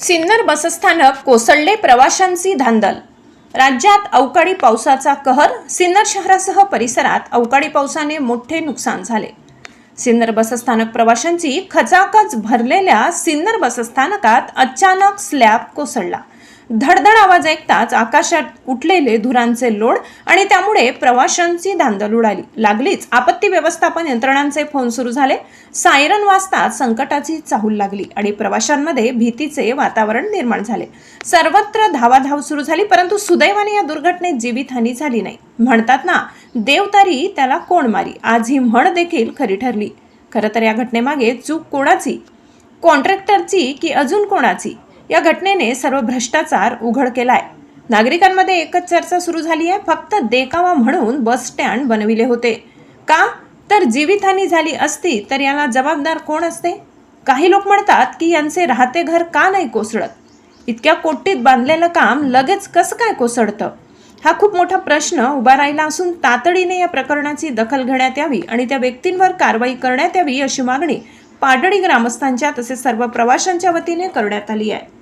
सिन्नर बसस्थानक कोसळले प्रवाशांची धांदल. राज्यात अवकाळी पावसाचा कहर सिन्नर शहरासह परिसरात अवकाळी पावसाने मोठे नुकसान झाले. सिन्नर बसस्थानक प्रवाशांची खचाखच भरलेल्या सिन्नर बसस्थानकात अचानक स्लॅब कोसळला. धडधड आवाज ऐकताच आकाशात उठलेले धुरांचे लोड आणि त्यामुळे प्रवाशांची धांदल उडाली. लागलीच आपत्ती व्यवस्थापन यंत्रणांचे फोन सुरू झाले. सायरन वाजताच संकटाची चाहूल लागली आणि प्रवाशांमध्ये भीतीचे वातावरण निर्माण झाले. सर्वत्र धावाधाव सुरू झाली परंतु सुदैवाने या दुर्घटनेत जीवितहानी झाली नाही. म्हणतात ना देवतारी त्याला कोण मारी? आज ही म्हण देखील खरी ठरली. खरं तर या घटनेमागे चूक कोणाची? कॉन्ट्रॅक्टरची की अजून कोणाची? या घटनेने सर्व भ्रष्टाचार उघड केलाय. नागरिकांमध्ये एकच चर्चा सुरू झाली आहे फक्त देखावा म्हणून बस स्टँड बनविले होते. का? तर जीवितहानी झाली असती तर याला जबाबदार कोण असते? काही लोक म्हणतात की यांचे राहते घर का नाही कोसळत? इतक्या कोटीत बांधलेलं काम लगेच कसं काय कोसळतं? हा खूप मोठा प्रश्न उभा राहिला असून तातडीने या प्रकरणाची दखल घेण्यात यावी आणि त्या व्यक्तींवर कारवाई करण्यात यावी अशी मागणी पाडळी ग्रामस्थांच्या तसेच सर्व प्रवाशांच्या वतीने करण्यात आली आहे.